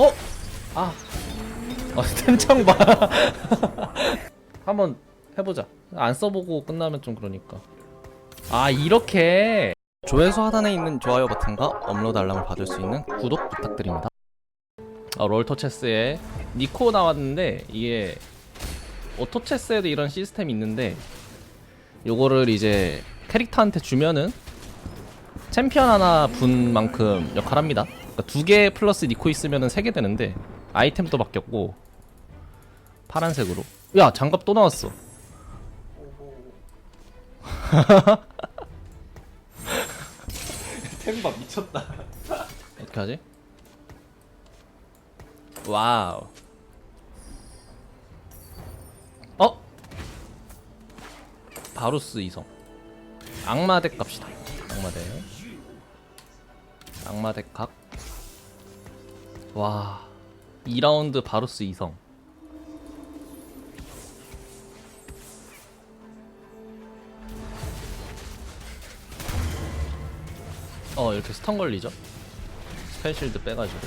어? 아. 어, 템창 봐. 한번 해보자. 안 써보고 끝나면 좀 그러니까. 아, 이렇게. 조회수 하단에 있는 좋아요 버튼과 업로드 알람을 받을 수 있는 구독 부탁드립니다. 어, 롤토체스에 니코 나왔는데 이게 오토체스에도 이런 시스템이 있는데 요거를 이제 캐릭터한테 주면은 챔피언 하나 분 만큼 역할합니다. 그러니까 두개 플러스 니코 있으면은 세 개 되는데 아이템도 바뀌었고 파란색으로. 야 장갑 또 나왔어. 템바 미쳤다. 어떻게 하지? 와우. 어? 바루스 이성. 악마덱 갑시다. 악마덱. 악마덱 각. 와. 2라운드 바루스 이성. 어, 이렇게 스턴 걸리죠? 스펠실드 빼가지고.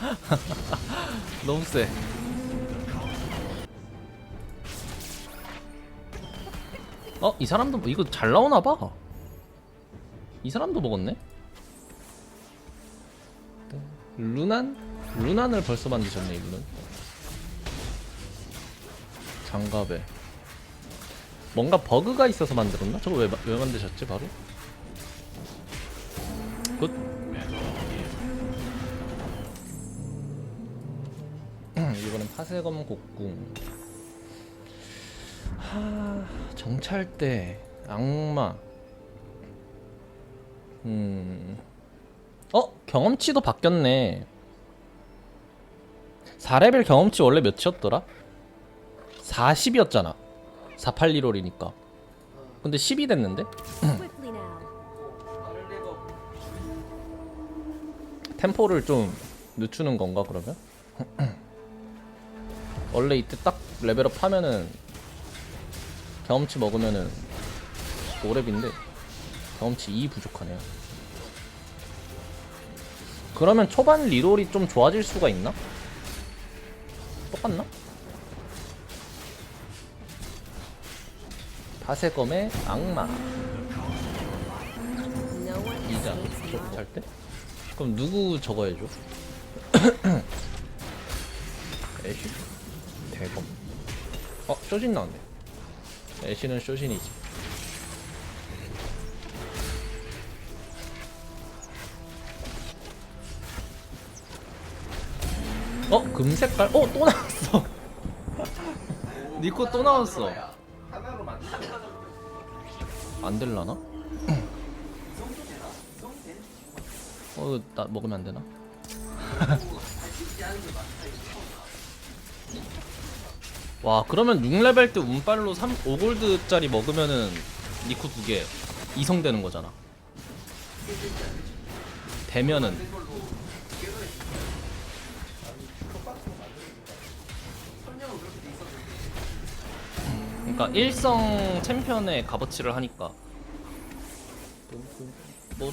너무 세. 어, 이 사람도 뭐- 이거 잘 나오나 봐. 이 사람도 먹었네. 루난? 루난을 벌써 만드셨네, 이분은. 장갑에. 뭔가 버그가 있어서 만들었나? 저거 왜, 마- 왜 만드셨지, 바로? 굿. 이번엔 파세검 곡궁 하... 정찰대 악마 음... 어? 경험치도 바뀌었네 4레벨 경험치 원래 몇이었더라? 40이었잖아 48리롤이니까 근데 10이 됐는데? 템포를 좀 늦추는 건가 그러면? 원래 이때 딱 레벨업 하면은 경험치 먹으면은 5렙인데 경험치 2 부족하네요. 그러면 초반 리롤이 좀 좋아질 수가 있나? 똑같나? 파세검의 악마 이자. 잘 때? 그럼 누구 저거 해줘? 애쉬? 대검 어? 쇼진 나왔네 애쉬는 쇼진이지 어? 금색깔? 어? 또 나왔어 니코 또 나왔어 안 될라나? 어, 나 먹으면 안 되나? 와, 그러면 6레벨 때 운빨로 3, 5골드짜리 먹으면은 니코 두 개 이성되는 거잖아. 되면은 그러니까 일성 챔피언의 값어치를 하니까. 뭐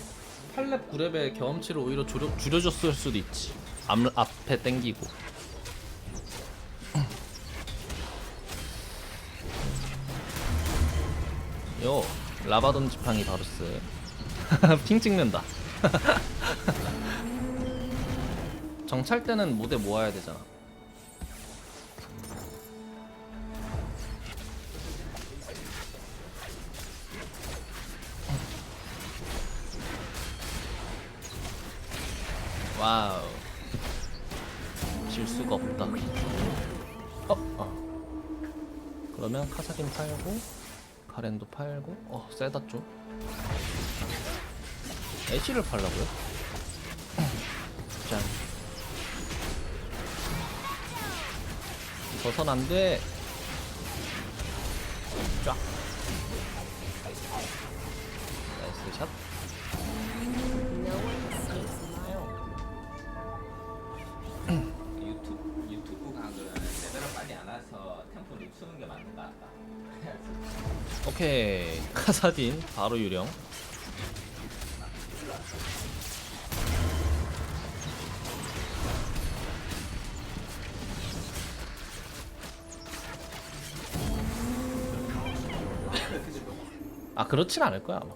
8렙 9렙의 경험치를 오히려 줄여, 줄여줬을 수도 있지. 앞, 앞에 땡기고. 요 라바돈 지팡이 바루스. 핑 찍는다. 정찰 때는 무대 모아야 되잖아 와우. 질 수가 없다. 어? 어. 그러면 카사딘 팔고 가렌도 팔고 어 세다 좀 애쉬를 팔라고요? 짠. 저선 안돼. 쫙. 나이스 샷 쓰는 게 맞는 거 같다. 오케이. 카사딘 바로 유령. 아 그렇진 않을 거야 아마.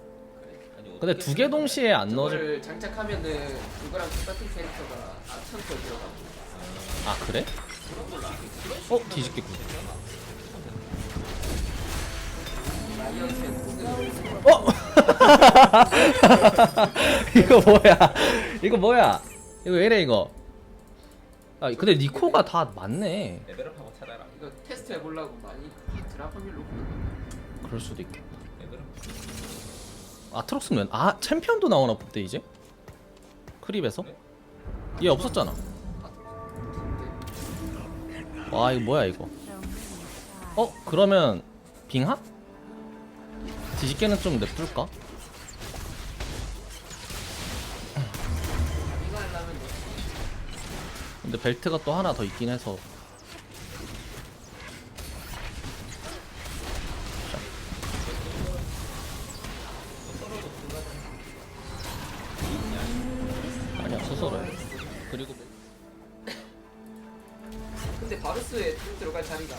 근데 두 개 동시에 안 넣어줄 장착하면은 그거랑 똑같은 캐릭터가 아천 들어가고. 아 그래? 어 뒤집기군 어? 이거 뭐야? 이거 뭐야? 이거 왜래 이거? 아 근데 니코가 다 맞네. 레벨업하고 찾아라. 이거 테스트 해보려고 많이 드라파밀로 그럴 수도 있고. 레벨업. 아트록스는 아 챔피언도 나오나 보대 이제? 크립에서? 얘 없었잖아. 와 이거 뭐야 이거? 어 그러면 빙하? 뒤집개는 좀 냅둘까? 뭐 근데 벨트가 또 하나 더 있긴 해서. 아니야 스스로 해 그리고 근데 바루스에 템 들어갈 자리가.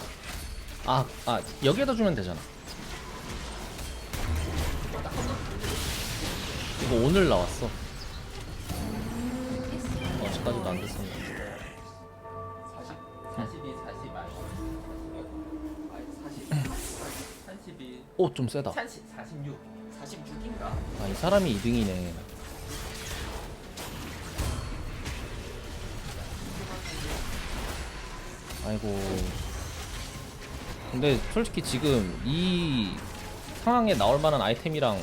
아, 아 여기에다 주면 되잖아 이거 오늘 나왔어 어제까지도 안 됐었는데 40, 42, 40 말고. 아니 40 32, 오좀 세다 40, 46. 46인가? 아 이 사람이 2등이네 아이고 근데 솔직히 지금 이 상황에 나올 만한 아이템이랑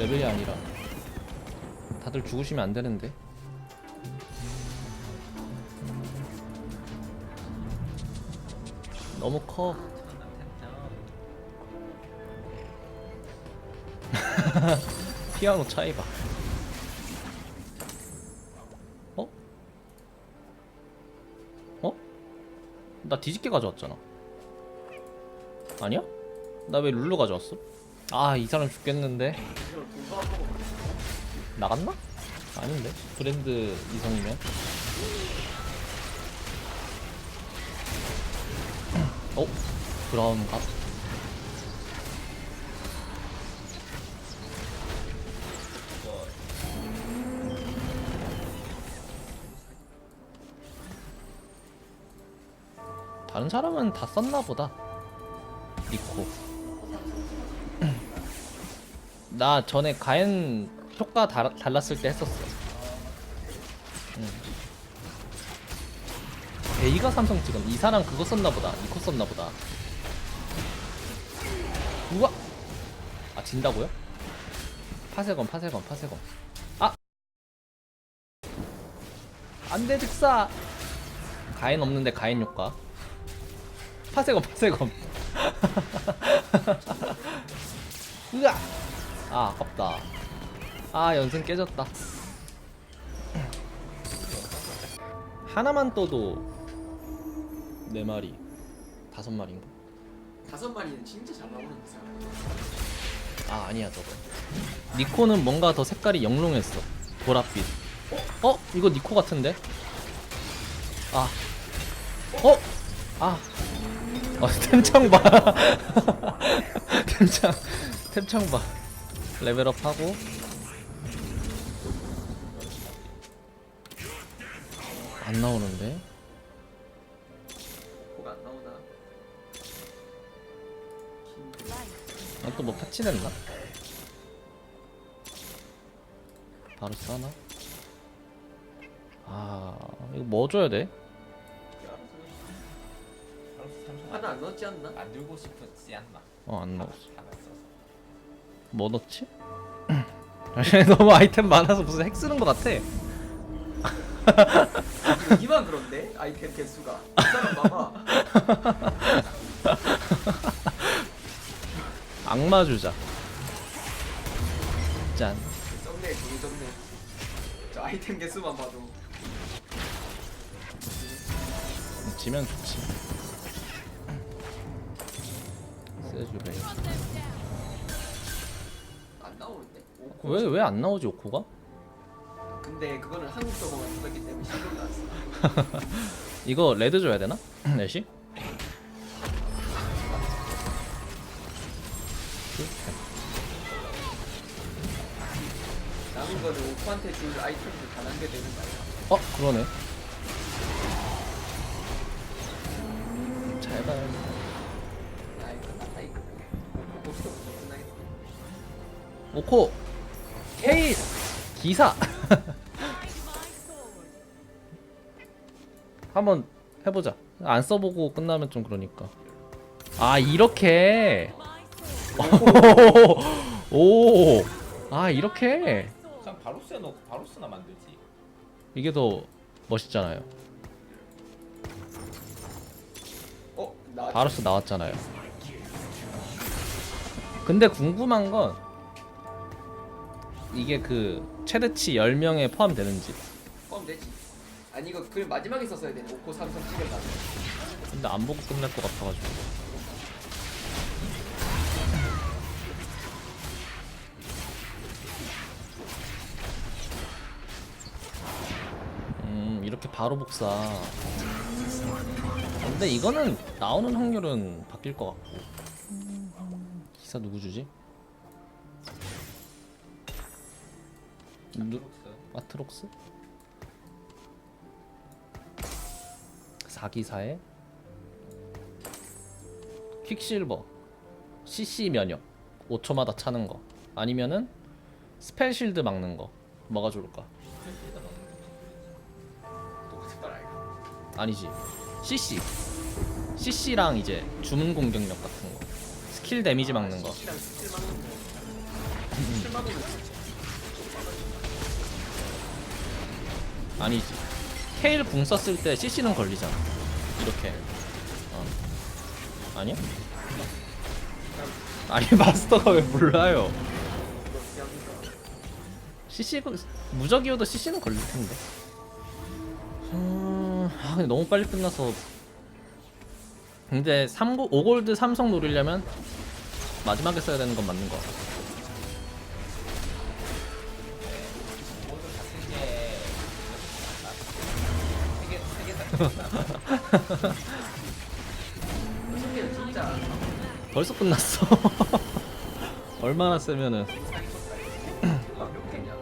레벨이 아니라 다들 죽으시면 안 되는데 너무 커 피아노 차이 봐. 어? 어? 나 뒤집게 가져왔잖아. 아니야? 나 왜 룰루 가져왔어? 아, 이 사람 죽겠는데. 나갔나? 아닌데. 브랜드 이성이면. 어? 브라운 값? 다른 사람은 다 썼나 보다. 니코. 나 전에 가엔 효과 달, 달랐을 때 했었어. 응. 베이가 삼성 찍은 이 사람 그거 썼나 보다. 니코 썼나 보다. 우와. 아 진다고요? 파세건 파세건 파세건. 아. 안돼 즉사. 가엔 없는데 가엔 효과. 파세건 파세건. 으아. 아 아깝다. 아 연승 깨졌다. 하나만 떠도 네 마리, 다섯 마리인가? 다섯 마리는 진짜 잘 나오는 사람. 아 아니야 저거. 니코는 뭔가 더 색깔이 영롱했어. 보랏빛. 어? 이거 니코 같은데? 아. 어? 아. 어, 템창 봐. 템창, 템창 봐. 레벨업 하고. 안 나오는데? 안 나오나? 아, 또뭐 패치됐나? 바로 싸나? 아, 이거 뭐 줘야 돼? 하나 안 넣었지 않나? 만들고 싶었지 않나? 어, 안 넣었어. 뭐 넣지? 너무 아이템 많아서 무슨 핵 쓰는 것 같아. 이만 그런데 아이템 개수가. 이 사람 봐봐. 악마 주자. 짠. 썩네 개적네. 저 아이템 개수만 봐도 지면 좋지. 세주베. 나오는데? 어, 왜왜 안 나오지 오코가? 근데 그거는 한국 서버가 있었기 때문에 신경 안 써. 이거 레드 줘야 되나? 애쉬? 남은 거는 오코한테 준 아이템도 다 남게 되는 거야. 어 그러네. 오코 케일 기사. 한번 해보자. 안 써보고 끝나면 좀 그러니까. 아 이렇게. 오아 이렇게. 그냥 바로스에 넣고 바로스나 만들지. 이게 더 멋있잖아요. 어? 나 바로스 나왔잖아요. 근데 궁금한 건 이게 그 최대치 10명에 포함되는지 포함되지. 아니 이거 글 마지막에 썼어야 되네. 오코 삼성 찍을라. 근데 안 보고 끝날 것 같아가지고 음 이렇게 바로 복사 근데 이거는 나오는 확률은 바뀔 것 같고 기사 누구 주지? 누, 아트록스? 4기사에 퀵실버. CC 면역. 5초마다 차는 거. 아니면은 스펠 실드 막는 거. 뭐가 좋을까? 아니지. CC CC랑 이제 주문 공격력 같은 거. 스킬 데미지 막는 거 아니지 케일 궁 썼을 때 CC는 걸리잖아 이렇게 어. 아니야? 아니 마스터가 왜 몰라요. CC 그 무적이어도 CC는 걸릴 텐데. 음, 아 근데 너무 빨리 끝나서. 근데 3 5골드 삼성 노리려면 마지막에 써야 되는 건 맞는 거 같아. 진짜 벌써 끝났어. 얼마나 세면은 몇 개냐?